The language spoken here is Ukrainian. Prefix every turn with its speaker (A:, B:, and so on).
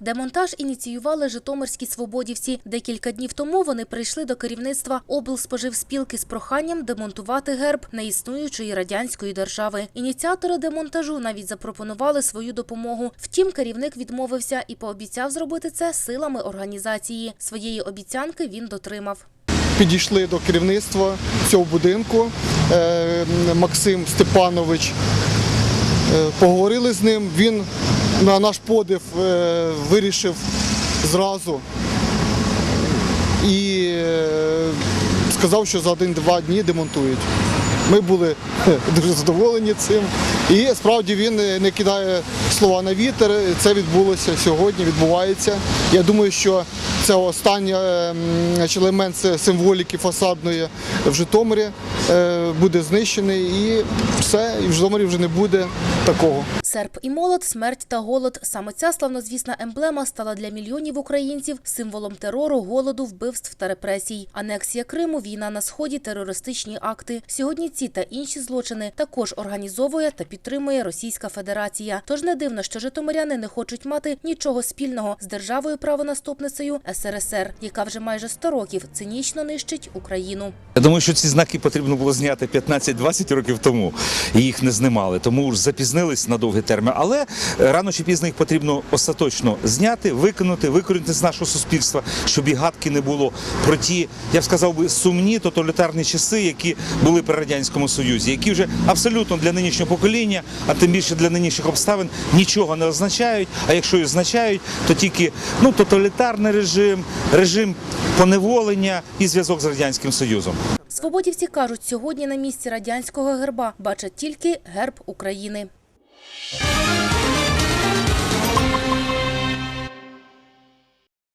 A: Демонтаж ініціювали житомирські свободівці. Декілька днів тому вони прийшли до керівництва облспоживспілки з проханням демонтувати герб неіснуючої радянської держави. Ініціатори демонтажу навіть запропонували свою допомогу. Втім, керівник відмовився і пообіцяв зробити це силами організації. Своєї обіцянки він дотримав.
B: підійшли до керівництва цього будинку. Е, Максим Степанович е, поговорили з ним. Він на наш подив е, вирішив зразу і е, сказав, що за один-два дні демонтують. Ми були е, дуже задоволені цим. І справді він не кидає слова на вітер. Це відбулося сьогодні, відбувається. Я думаю, що це останній елемент символіки фасадної в Житомирі буде знищений і все, і в Житомирі вже не буде такого.
A: Серп і молот, смерть та голод. Саме ця славнозвісна емблема стала для мільйонів українців символом терору, голоду, вбивств та репресій. Анексія Криму, війна на сході, терористичні акти. Сьогодні ці та інші злочини також організовує та підтримує Російська Федерація. Тож не дивно, що житомиряни не хочуть мати нічого спільного з державою правонаступницею СРСР, яка вже майже 100 років цинічно нищить Україну.
C: Я думаю, що ці знаки потрібно було зняти 15-20 років тому, і їх не знімали, тому ж запізнились на довгий термін. Але рано чи пізно їх потрібно остаточно зняти, викинути, викорінити з нашого суспільства, щоб і гадки не було про ті, я б сказав би, сумні тоталітарні часи, які були при радянському союзі, які вже абсолютно для нинішнього покоління, а тим більше для нинішніх обставин нічого не означають. А якщо і означають, то тільки ну тоталітарний режим, режим поневолення і зв'язок з радянським союзом.
A: Свободівці кажуть, сьогодні на місці радянського герба бачать тільки герб України. Música